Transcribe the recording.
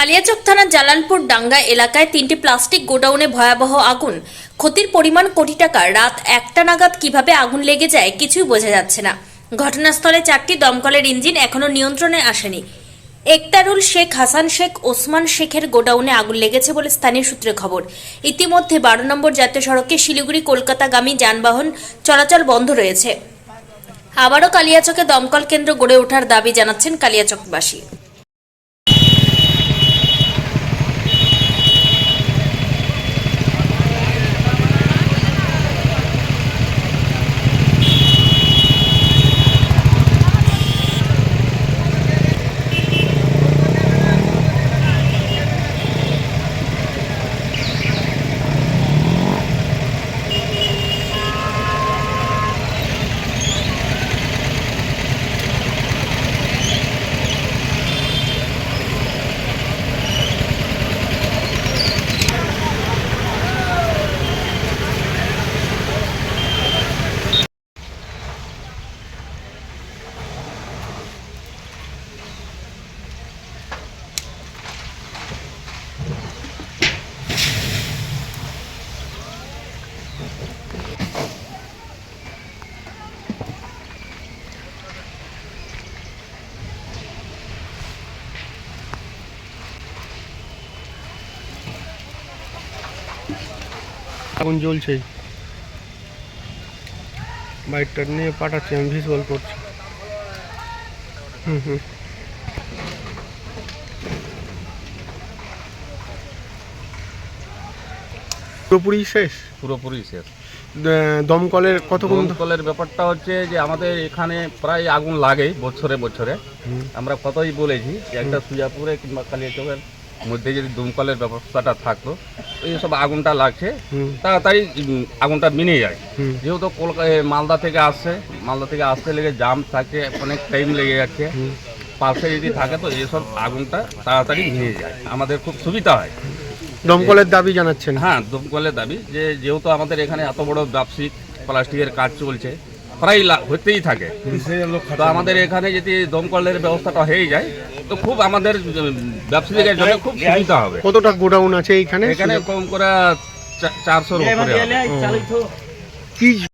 কালিয়াচক থানার জালালপুর ডাঙ্গা এলাকায় তিনটি প্লাস্টিক গোডাউনে ভয়াবহ আগুন। ক্ষতির পরিমাণ কোটি টাকা। রাত একটা নাগাদ কীভাবে আগুন লেগে যায় কিছুই বোঝা যাচ্ছে না। ঘটনাস্থলে চারটি দমকলের ইঞ্জিন এখনও নিয়ন্ত্রণে আসেনি। একতারুল শেখ, হাসান শেখ, ওসমান শেখের গোডাউনে আগুন লেগেছে বলে স্থানীয় সূত্রে খবর। ইতিমধ্যে বারো নম্বর জাতীয় সড়কে শিলিগুড়ি, কলকাতাগামী যানবাহন চলাচল বন্ধ রয়েছে। আবারও কালিয়াচকে দমকল কেন্দ্র গড়ে ওঠার দাবি জানাচ্ছেন কালিয়াচকবাসী। আগুন জ্বলছে। বাইকটা নিয়ে পাঠাচ্ছি আমি ভিজুয়াল করছি। হুম হুম। পুরোপুরি শেষ? পুরোপুরি শেষ। দমকলের কতক্ষণ? দমকলের ব্যাপারটা হচ্ছে যে আমাদের এখানে প্রায় আগুন লাগে বছরে বছরে। আমরা কতই বলেছি যে একটা সুজাপুরে কিংবা কালিয়াচকের মধ্যে যদি দমকলের ব্যবস্থাটা থাকতো এইসব আগুনটা লাগছে তাড়াতাড়ি আগুনটা মিনে যায়। যেহেতু কলকাতা মালদা থেকে আসছে মালদা থেকে আসতে লেগে জাম থাকে অনেক টাইম লেগে যাচ্ছে। পাশে যদি থাকে তো এইসব আগুনটা তাড়াতাড়ি মিনে যায়। আমাদের খুব সুবিধা হয়। দমকলের দাবি জানাচ্ছেন। হ্যাঁ দমকলের দাবি যে যেহেতু আমাদের এখানে এত বড় ব্যবসায়িক প্লাস্টিকের কাজ চলছে প্রায় লা- হতেই থাকে। তো আমাদের এখানে যদি দমকলের ব্যবস্থাটা হয়ে যায় তো খুব আমাদের ব্যবসায়ীদের জন্য খুব সুবিধা হবে। কতটা গোডাউন আছে এখানে এখানে কম করে চা- চারশোর উপরে। কি